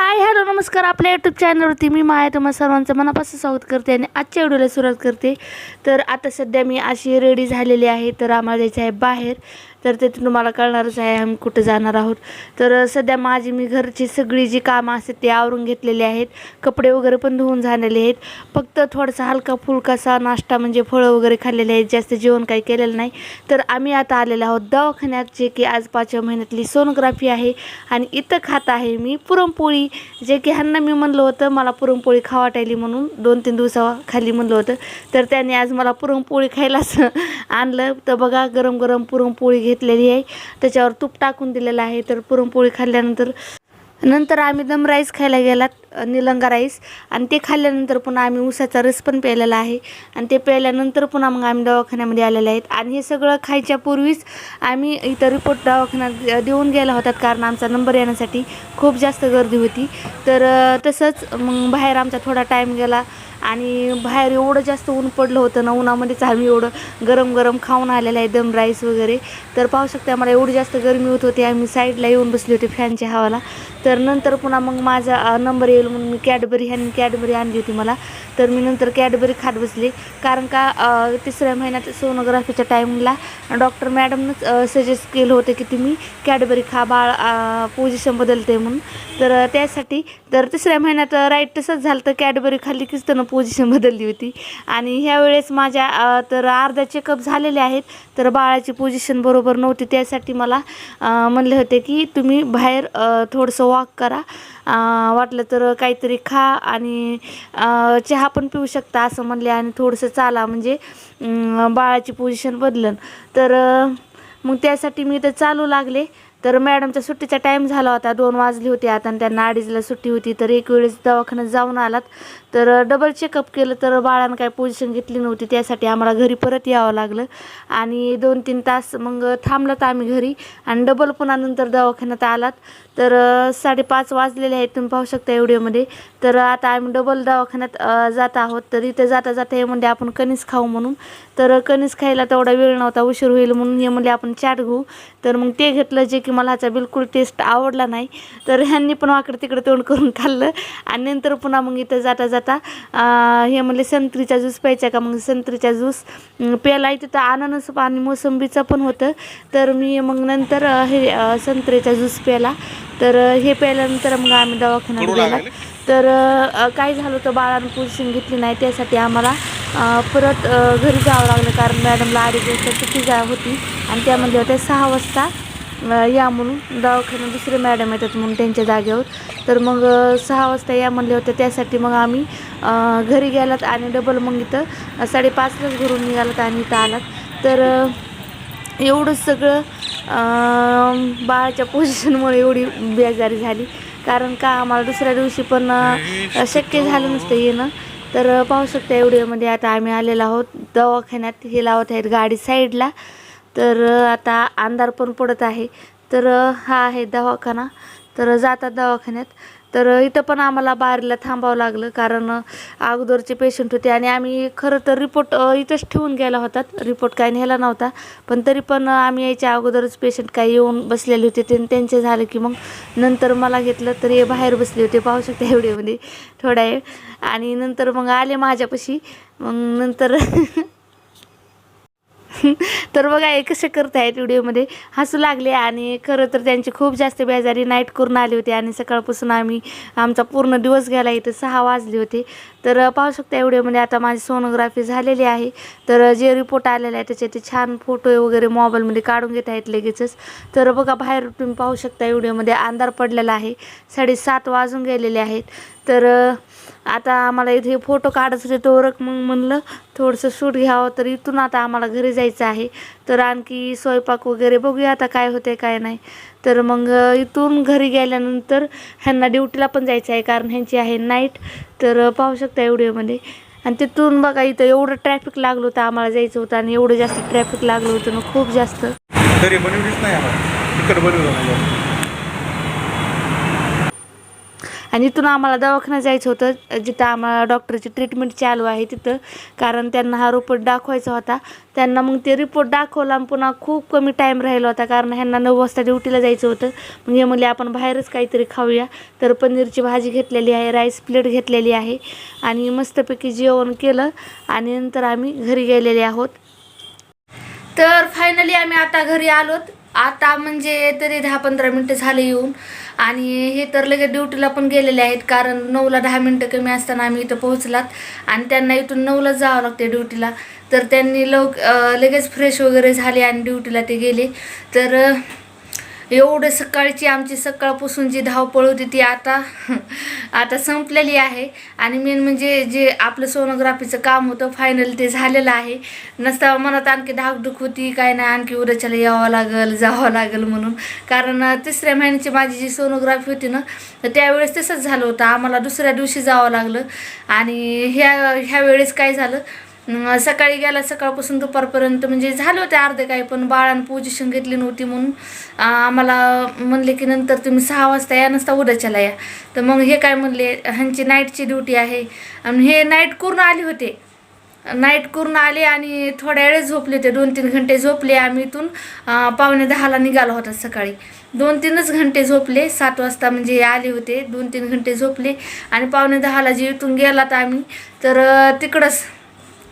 Hi hello नमस्कार. आपल्या YouTube चॅनलवरती मी माया तुम्हाला सर्वांचं मनापासून स्वागत करते आणि आजच्या व्हिडिओला सुरुवात करते. तर आता सध्या मी अशी रेडी झालेली आहे. तर आम्हाला जायचं आहे बाहेर. तर ते तुम्हाला कळणारच आहे आम्ही कुठं जाणार आहोत. तर सध्या माझी मी घरची सगळी जी कामं असतात ते आवरून घेतलेली आहेत. कपडे वगैरे पण धुवून झालेले आहेत. फक्त थोडासा हलका फुलकासा नाश्ता म्हणजे फळं वगैरे खाल्लेले आहेत. जास्त जेवण काही केलेलं नाही. तर आम्ही आता आलेलो आहोत दवाखान्यात जे की आज पाचव्या महिन्यातली सोनोग्राफी आहे. आणि इथं खात आहे मी पुरणपोळी जे की ह्यांना मी म्हणलं होतं मला पुरणपोळी खा वाटायली म्हणून दोन तीन दिवसा खाली म्हणलं होतं. तर त्यांनी आज मला पुरणपोळी खायलाच आणलं. तर बघा गरम गरम पुरणपोळी घेतलेली आहे. त्याच्यावर तूप टाकून दिलेलं आहे. तर पुरणपोळी खाल्ल्यानंतर नंतर आम्ही दम राईस खायला गेलात निलंगा राईस. आणि ते खाल्ल्यानंतर पुन्हा आम्ही उसाचा रस पण प्यायलेला आहे. आणि ते प्यायल्यानंतर पुन्हा मग आम्ही दवाखान्यामध्ये आलेले आहेत. आणि हे सगळं खायच्या पूर्वीच आम्ही इथं रिपोर्ट दवाखान्यात देऊन गेला होतात. कारण आमचा नंबर येण्यासाठी खूप जास्त गर्दी होती. तर तसंच मग बाहेर आमचा थोडा टाईम गेला. आणि बाहेर एवढं जास्त ऊन पडलं होतं ना उन्हामध्येच आम्ही एवढं गरम गरम खाऊन आलेलं आहे दम राईस वगैरे. तर पाहू शकता आम्हाला एवढी जास्त गरमी होत होती आम्ही साईडला येऊन बसले होते फॅनच्या हवाला. तर नंतर पुन्हा मग माझा नंबर येईल म्हणून मी कॅडबरी ह्यांनी कॅडबरी आणली होती मला. तर मी नंतर कॅडबरी खात बसले. कारण का तिसऱ्या महिन्यात सोनोग्राफीच्या टाईमला डॉक्टर मॅडमनंच सजेस्ट केलं होतं की तुम्ही कॅडबरी खा बाळ पोझिशन बदलते म्हणून. तर त्यासाठी तर तिसऱ्या महिन्यात राईट तसंच झालं तर कॅडबरी खाल्ली कीच त्यानं पोझिशन बदलली होती. आणि ह्यावेळेस माझ्या तर अर्धा चेकअप झालेले आहेत. तर बाळाची पोझिशन बरोबर नव्हती. त्यासाठी मला म्हणले होते की तुम्ही बाहेर थोडंसं वॉक करा. वाटलं तर काहीतरी खा आणि चहा पण पिऊ शकता असं म्हणले आणि थोडंसं चाला म्हणजे बाळाची पोझिशन बदलन. तर मग त्यासाठी मी तर चालू लागले. तर मॅडमच्या सुट्टीचा टाईम झाला होता. दोन वाजले होते आता आणि त्यांना अडीचला सुट्टी होती. तर एक वेळेस दवाखान्यात जाऊन आलात. तर डबल चेकअप केलं तर बाळानं काय पोझिशन घेतली नव्हती. त्यासाठी आम्हाला घरी परत यावं लागलं. आणि दोन तीन तास मग थांबलं आम्ही घरी. आणि डबल पुन्हा नंतर दवाखान्यात आलात. तर साडेपाच वाजलेले आहेत. तुम्ही पाहू शकता व्हिडिओमध्ये. तर आता आम्ही डबल दवाखान्यात जात आहोत. तर इथं जाता जाता हे म्हणजे आपण कणीस खाऊ म्हणून. तर कणीस खायला तेवढा वेळ नव्हता. उशीर होईल म्हणून हे म्हणजे आपण चाट घेऊ. तर मग ते घेतलं जे की मला ह्याचा बिलकुल टेस्ट आवडला नाही. तर ह्यांनी पण वाकडं तिकडं तोंड करून खाल्लं. आणि नंतर पुन्हा मग इथं जाता जाता अ, हे म्हणले संत्रीचा ज्यूस प्यायचा का? मग संत्रीचा ज्यूस प्यायला तिथं अननस आणि मोसंबीचं पण होतं. तर मी मग नंतर हे संत्र्याचा ज्यूस प्यायला. तर हे प्यायल्यानंतर मग आम्ही दवाखान्यात गेला. तर काय झालं होतं बाळानं पोझिशन घेतली नाही. त्यासाठी आम्हाला परत घरी जावं लागलं. कारण मॅडमला अडीच वाजता सुट्टी जा होती. आणि त्या म्हणल्या होत्या सहा वाजता या म्हणून दवाखान्यात दुसरे मॅडम येतात म्हणून त्यांच्या जागेवर. तर मग सहा वाजता या म्हणले होते त्यासाठी मग आम्ही घरी गेलात आणि डबल मग इथं साडेपाचलाच घरून निघालात आणि इथं आलात. तर एवढं सगळं बाळाच्या पोझिशनमुळे एवढी बेजारी झाली. कारण का आम्हाला दुसऱ्या दिवशी पण शक्य झालं नसतं येणं. तर पाहू शकता एवढ्यामध्ये म्हणजे आता आम्ही आलेलो आहोत दवाखान्यात. हे लावत आहेत गाडी साईडला. तर आता अंधार पण पडत आहे. तर हा आहे दवाखाना. तर जातात दवाखान्यात. तर इथं पण आम्हाला बारीला थांबावं लागलं. कारण अगोदरचे पेशंट होते आणि आम्ही खरं तर रिपोर्ट इथंच ठेवून गेला होता. रिपोर्ट काय नेला नव्हता. पण तरी पण आम्ही यायच्या अगोदरच पेशंट काय येऊन बसलेले होते. ते त्यांचे झालं की मग नंतर मला घेतलं तर हे बाहेर बसले होते. पाहू शकता म्हणजे थोडा वेळ. आणि नंतर मग आले माझ्यापाशी. मग नंतर तर बघा हे कसे करत आहेत व्हिडिओमध्ये. हसू लागले आणि खरं तर त्यांची खूप जास्त बेजारी नाईट करून आली होती आणि सकाळपासून आम्ही आमचा पूर्ण दिवस गेला इथं सहा वाजले होते. तर पाहू शकता व्हिडिओमध्ये आता माझी सोनोग्राफी झालेली आहे. तर जे रिपोर्ट आलेला आहे त्याचे ते छान फोटो वगैरे मोबाईलमध्ये काढून घेत आहेत लगेचच. तर बघा बाहेर तुम्ही पाहू शकता व्हिडिओमध्ये अंधार पडलेला आहे. साडेसात वाजून गेलेले आहेत. तर आता आम्हाला इथे फोटो काढत होते तोरक मग म्हणलं. थोडंसं शूट घ्यावं तर इथून आता आम्हाला घरी जायचं आहे. तर आणखी स्वयंपाक वगैरे बघूया आता काय होते काय नाही. तर मग इथून घरी गेल्यानंतर ह्यांना ड्युटीला पण जायचं आहे कारण ह्यांची आहे नाईट तर पाहू शकता व्हिडिओमध्ये. आणि तिथून बघा इथं एवढं ट्रॅफिक लागलं होतं आम्हाला जायचं होतं आणि एवढं जास्त ट्रॅफिक लागलं होतं ना खूप जास्त. घरी बनवलीच नाही आम्हाला. तिकड बनवलं नाही आणि इथून आम्हाला दवाखान्यात जायचं होतं. जिथं आम्हाला डॉक्टरची ट्रीटमेंट चालू आहे तिथं. कारण त्यांना हा रिपोर्ट दाखवायचा होता. त्यांना मग ते रिपोर्ट दाखवला पुन्हा खूप कमी टाईम राहिला होता. कारण ह्यांना नऊ वाजता ड्युटीला जायचं होतं. मग हे म्हणले आपण बाहेरच काहीतरी खाऊया. तर पनीरची भाजी घेतलेली आहे राईस प्लेट घेतलेली आहे. आणि मस्तपैकी जेवण केलं आणि नंतर आम्ही घरी गेलेले आहोत. तर फायनली आम्ही आता घरी आलोत. आता म्हणजे तरी दहा पंधरा मिनटं झाले येऊन. आणि हे तर लगेच ड्युटीला पण गेलेले आहेत कारण नऊला दहा मिनटं कमी असताना आम्ही इथं पोहोचलात. आणि त्यांना इथून नऊला जावं लागते ड्युटीला. तर त्यांनी लव लगेच फ्रेश वगैरे झाले आणि ड्युटीला ते गेले. तर एवढं सकाळची आमची सकाळपासून जी धावपळ होती ती आता आता संपलेली आहे. आणि मेन म्हणजे जे आपलं सोनोग्राफीचं काम होतं फायनल ते झालेलं आहे. नसता मनात आणखी धाकधूक होती काय नाही आणखी उद्याच्याला यावं लागेल जावं लागेल म्हणून. कारण तिसऱ्या महिन्याची माझी जी सोनोग्राफी होती ना तर त्यावेळेस तसंच झालं होतं. आम्हाला दुसऱ्या दिवशी जावं लागलं. आणि ह्या ह्या वेळेस काय झालं सकाळी गेला सकाळपासून दुपारपर्यंत म्हणजे झाले होते अर्धे काही पण बाळानं पोझिशन घेतली नव्हती म्हणून आम्हाला म्हणले की नंतर तुम्ही सहा वाजता या नसता उद्याच्याला या. तर मग हे काय म्हणले ह्यांची नाईटची ड्युटी आहे. आणि हे नाईट करून आले होते. नाईट करून आले आणि थोड्या वेळेस झोपले होते. दोन तीन घंटे झोपले आम्ही इथून पावणे दहाला निघाला होता सकाळी. दोन तीनच घंटे झोपले सात वाजता म्हणजे आले होते. दोन तीन घंटे झोपले आणि पावणे दहाला जे इथून गेलात आम्ही तर तिकडंच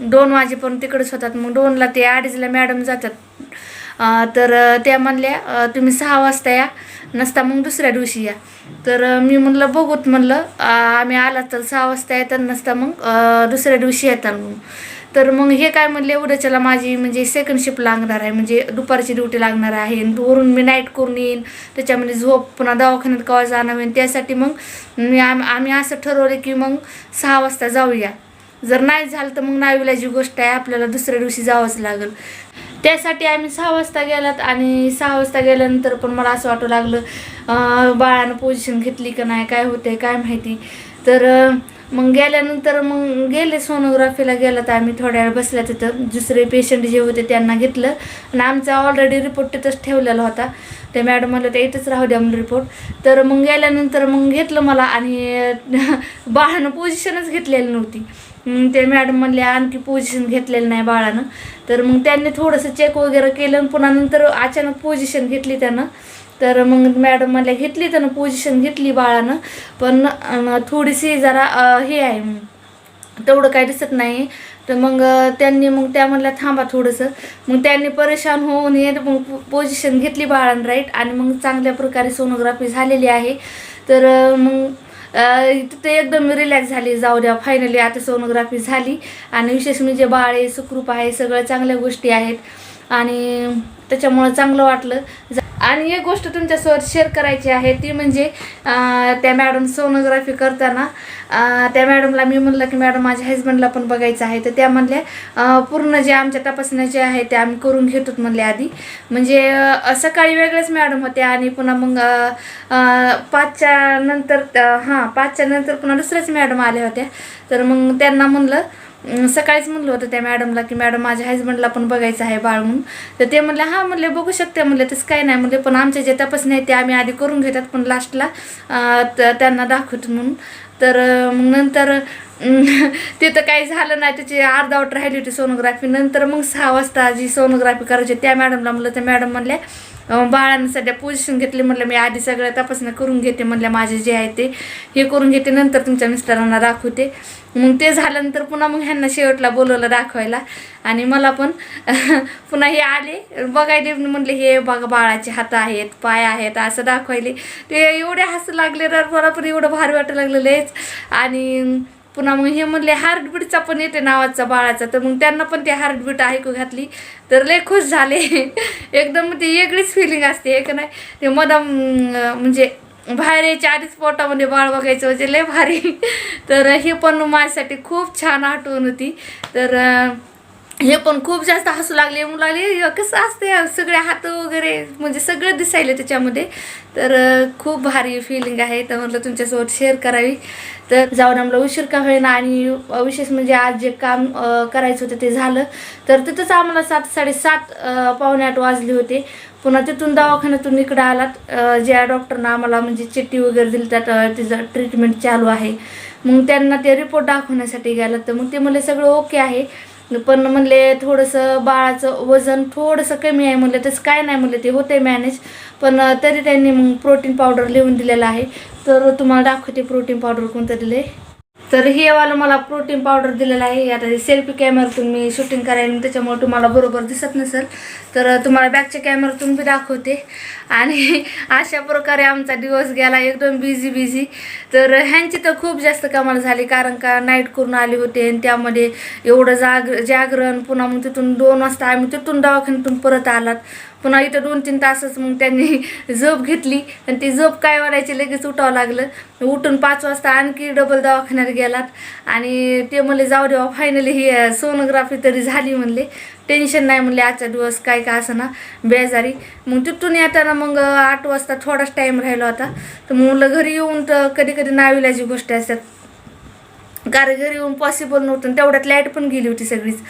दोन वाजेपर्यंत तिकडेच होतात. मग दोनला ते अडीचला मॅडम जातात. तर त्या म्हणल्या तुम्ही सहा वाजता या नसता मग दुसऱ्या दिवशी या. तर मी म्हणलं बघूत म्हणलं आम्ही आला तर सहा वाजता येतात नसता मग दुसऱ्या दिवशी येतात मग तर मग हे काय म्हणले उद्याच्याला माझी म्हणजे सेकंड शिफ्ट लागणार आहे. म्हणजे दुपारची ड्युटी लागणार आहे. वरून मी नाईट करून येईन. त्याच्यामध्ये झोप पुन्हा दवाखान्यात कवा जाणं होईन त्यासाठी मग मी आम आम्ही असं ठरवलं की मग सहा वाजता जाऊया. जर नाही झालं तर मग नाविलाची गोष्ट आहे आपल्याला दुसऱ्या दिवशी जावंच लागेल. त्यासाठी आम्ही सहा वाजता गेलात आणि सहा वाजता गेल्यानंतर पण मला असं वाटू लागलं बाळानं पोझिशन घेतली का नाही काय होते काय माहिती. तर मग गेल्यानंतर मग गेले सोनोग्राफीला गेला तर आम्ही थोड्या वेळ बसल्या तिथं. दुसरे पेशंट जे होते त्यांना घेतलं. आणि आमचा ऑलरेडी रिपोर्ट तिथंच ठेवलेला होता. त्या मॅडम म्हणलं ते इथंच राहू द्या म्हणून रिपोर्ट तर मग गेल्यानंतर मग घेतलं मला आणि बाळानं पोझिशनच घेतलेली नव्हती. ते मॅडम म्हणले आणखी पोझिशन घेतलेलं नाही बाळानं. तर मग त्यांनी थोडंसं चेक वगैरे केलं आणि पुन्हा नंतर अचानक पोझिशन घेतली त्यानं. तर मग मॅडम म्हणल्या घेतली त्यानं पोझिशन घेतली बाळानं. पण थोडीशी जरा हे आहे. तेवढं काही दिसत नाही. तर मग त्यांनी मग त्या म्हणल्या थांबा थोडंसं. मग त्यांनी परेशान होऊन हे मग पोझिशन घेतली बाळानं राईट आणि मग चांगल्या प्रकारे सोनोग्राफी झालेली आहे. तर मग ते तिथे एकदम रिलॅक्स झाली. जाऊ द्या फायनली आता सोनोग्राफी झाली. आणि विशेष म्हणजे बाळ आहे सुखरूप आहे सगळ्या चांगल्या गोष्टी आहेत. आणि त्याच्यामुळं चांगलं वाटलं. जा- आणि एक गोष्ट तुमच्यासोबत शेअर करायची आहे ती म्हणजे त्या मॅडम सोनोग्राफी करताना त्या मॅडमला मी म्हणलं की मॅडम माझ्या हजबंडला पण बघायचं आहे. तर त्या म्हणल्या पूर्ण जे आमच्या तपासण्या जे आहे ते आम्ही करून घेतो म्हणले आधी. म्हणजे सकाळी वेगळेच मॅडम होत्या आणि पुन्हा मग पाचच्या नंतर हां पाचच्या नंतर पुन्हा दुसऱ्याच मॅडम आल्या होत्या. तर मग त्यांना म्हणलं सकाळीच म्हणलं होतं त्या मॅडमला की मॅडम माझ्या हजबंडला पण बघायचं आहे बाळ म्हणून. तर ते म्हणले हां म्हणले बघू शकते. म्हणले तसं काही नाही. म्हणले पण आमच्या जे तपासणी आहे ते आम्ही आधी करून घेतात पण लास्टला त्यांना दाखवतो म्हणून. तर मग नंतर तिथं काही झालं नाही त्याची अर्धावट राहिली होती सोनोग्राफी नंतर मग सहा वाजता जी सोनोग्राफी करायची त्या मॅडमला म्हणलं त्या मॅडम म्हणल्या बाळानं सध्या पोझिशन घेतली म्हटलं मी आधी सगळ्या तपासण्या करून घेते म्हटलं माझे जे आहे ते हे करून घेते नंतर तुमच्या मिस्टरांना दाखवते. मग ते झाल्यानंतर पुन्हा मग ह्यांना शेवटला बोलवलं दाखवायला. आणि मला पण पुन्हा हे आले. बघायले म्हणले हे बघा बाळाचे हात आहेत पाय आहेत असं दाखवायले. ते एवढे हसू लागले तर मला पण एवढं भारी वाटायला लागलेलं आहेच आणि पुन्हा मग हे म्हणले हार्टबीटचा पण येते नावाचा बाळाचा. तर मग त्यांना पण ते हार्टबीट ऐकू घातली. तर लय खुश झाले. एकदम ती वेगळीच फिलिंग असते एक नाही? ते मधम म्हणजे बाहेर यायच्या आधीच पोटामध्ये बाळ बघायचं म्हणजे लय भारी. तर हे पण माझ्यासाठी खूप छान आठवण होती. तर हे पण खूप जास्त हसू लागले मुलाले "हे कसं असते सगळे हात वगैरे म्हणजे सगळं दिसायले त्याच्यामध्ये. तर खूप भारी फिलिंग आहे. तर म्हटलं तुमच्यासोबत शेअर करावी. तर जाऊन आम्हाला उशीर का होईना आणि विशेष म्हणजे आज जे काम करायचं होतं ते झालं. तर तिथंच आम्हाला सात साडेसात पावणे आठ वाजले होते. पुन्हा तिथून दवाखान्यातून इकडं आलात. ज्या डॉक्टरनं आम्हाला म्हणजे चिठ्ठी वगैरे दिली त्यात तिचं ट्रीटमेंट चालू आहे. मग त्यांना ते रिपोर्ट दाखवण्यासाठी गेला तर मग ते म्हणले सगळं ओके आहे. पण म्हणले थोडंसं बाळाचं वजन थोडंसं कमी आहे म्हणलं तसं काय नाही म्हणलं ते होते मॅनेज पण तरी त्यांनी मग प्रोटीन पावडर लिहून दिलेलं आहे. तर तुम्हाला दाखवते प्रोटीन पावडर कोणतं दिले तर हे वालं मला प्रोटीन पावडर दिलेलं आहे. आता सेल्फी कॅमेरातून मी शूटिंग करायला त्याच्यामुळे तुम्हाला बरोबर दिसत नसेल. तर तुम्हाला बॅकच्या कॅमेरातून बी दाखवते. आणि अशा प्रकारे आमचा दिवस गेला एकदम बिझी बिझी तर ह्यांची तर खूप जास्त कमाल झाली कारण का नाईट करून आले होते आणि त्यामध्ये एवढं जाग जागरण पुन्हा मग तिथून दोन वाजता आम्ही तिथून दवाखान्यातून परत आलात. पुन्हा इथं दोन तीन तासच मग त्यांनी झोप घेतली. आणि ती झोप काय वाढायची लगेच उठावं लागलं. उठून पाच वाजता आणखी डबल दवाखान्यात गेलात. आणि ते म्हणले जाऊ देवा फायनली ही सोनोग्राफी तरी झाली म्हणले. टेन्शन नाही म्हणले आजचा दिवस काय का असं ना बेजारी. मग तिथून येताना मग आठ वाजता थोडाच टाईम राहिला होता. तर मुलं घरी येऊन तर कधी कधी नाविलाची गोष्टी असतात. कारण घरी येऊन पॉसिबल नव्हतं आणि तेवढ्यात लाइट पण गेली होती सगळीच.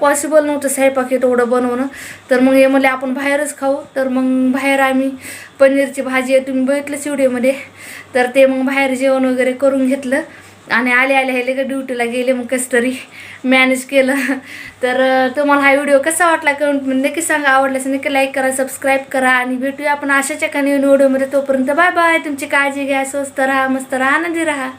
पॉसिबल नव्हतं स्वयंपाक हे तेवढं बनवणं. तर मग हे म्हणले आपण बाहेरच खाऊ. तर मग बाहेर आम्ही पनीरची भाजी आहे तुम्ही बघितलंच व्हिडिओमध्ये. तर ते मग बाहेर जेवण वगैरे करून घेतलं. आणि आले आले हे लगेच ड्युटीला गेले मग कसं तरी मॅनेज केलं. तर तुम्हाला हा व्हिडिओ कसा वाटला कमेंट नक्की सांगा. आवडल्यास नक्की लाईक करा सबस्क्राईब करा आणि भेटूया आपण अशाच एका नवीन व्हिडिओमध्ये. तोपर्यंत बाय बाय तुमची काळजी घ्या स्वस्त राहा मस्त राहा आनंदी राहा.